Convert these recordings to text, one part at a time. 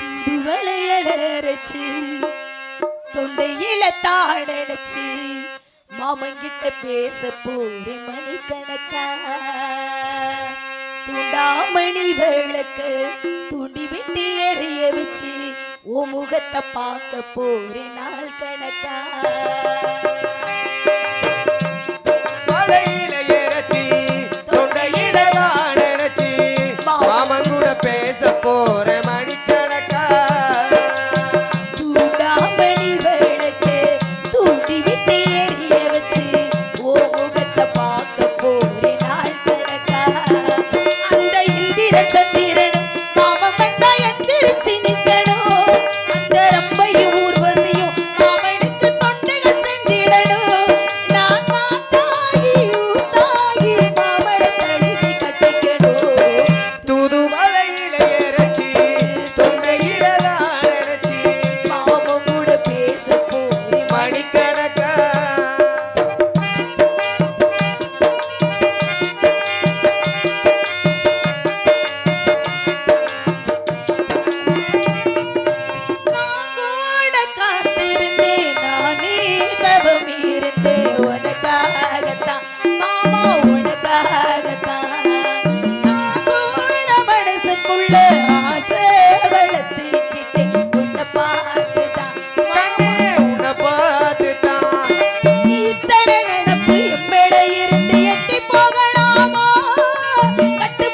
துடுவளையலரைச்சு தொண்டையில தாடடைச்சி மாமங்கிட்ட பேச போறி மணி கணக்கா. துண்டாமணி விளக்கு துண்டி விட்டு எறிய வச்சு உன் முகத்தை பார்க்க போறி நாள் கணக்கா.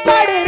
பாடு